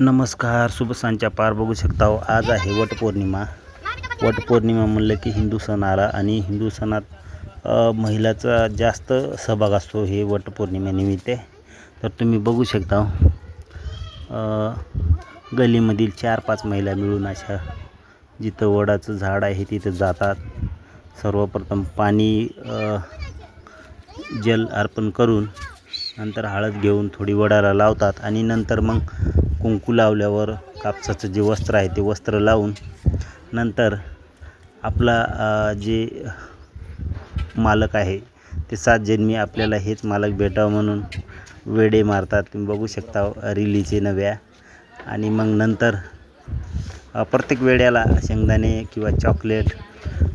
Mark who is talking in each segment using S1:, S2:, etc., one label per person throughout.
S1: नमस्कार शुभ सांच्या पार बघू शकता हो. आज आहे वटपौर्णिमा वटपौर्णिमा म्हणलं की हिंदू सण आला आणि हिंदू सणात महिलाचा जास्त सहभाग असतो हे वटपौर्णिमेनिमित्त तर तुम्ही बघू शकता हो. गलीमधील चार पाच महिला मिळून अशा जिथं वडाचं झाड आहे तिथं जातात सर्वप्रथम पाणी जल अर्पण करून नंतर हळद घेऊन थोडी वडाला लावतात आणि नंतर मग कुंकू लावल्यावर कापसाचं जे वस्त्र आहे ते वस्त्र लावून नंतर आपला जे मालक आहे ते सात जन्मी आपल्याला हेच मालक भेटावं म्हणून वेडे मारतात. तुम्ही बघू शकता रिलीचे नव्या. आणि मग नंतर प्रत्येक वेड्याला शेंगदाणे किंवा चॉकलेट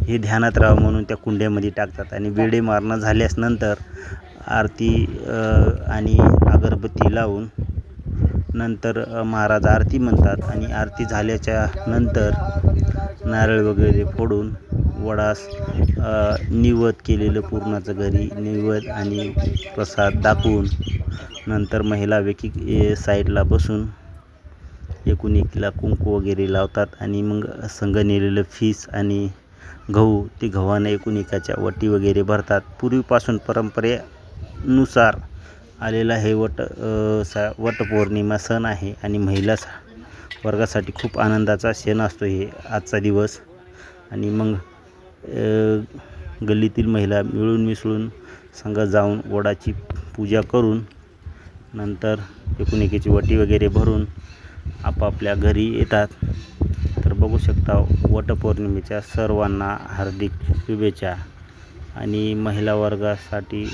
S1: हे ध्यानात राहावं म्हणून त्या कुंड्यामध्ये टाकतात. आणि वेडे मारणं झाल्यास नंतर आरती आणि अगरबत्ती लावून नंतर महाराज आरती म्हणतात आणि आरती झाल्याच्यानंतर नारळ वगैरे फोडून वडास अ, निवद केलेलं पूर्णाचं घरी निवद आणि प्रसाद दाखवून नंतर महिला वेकी साईडला बसून एकूण एकीला कुंकू वगैरे लावतात आणि मग संग नेलेलं फीस आणि गहू ते गव्हानं एकूण एकाच्या वटी वगैरे भरतात. पूर्वीपासून परंपरेनुसार आलेला हे वट सा वटपौर्णिमा सण आहे आणि महिला सा वर्गासाठी खूप आनंदाचा क्षण असतो हे आजचा दिवस. आणि मग गल्लीतील महिला मिळून मिसळून संघ जाऊन वडाची पूजा करून नंतर एकूणएकीची वटी वगैरे भरून आपापल्या घरी येतात. तर बघू शकता वटपौर्णिमेच्या सर्वांना हार्दिक शुभेच्छा. आणि महिला वर्गासाठी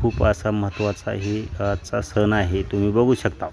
S1: खूप असा महत्त्वाचा ही आजचा सण आहे तुम्ही बघू शकता.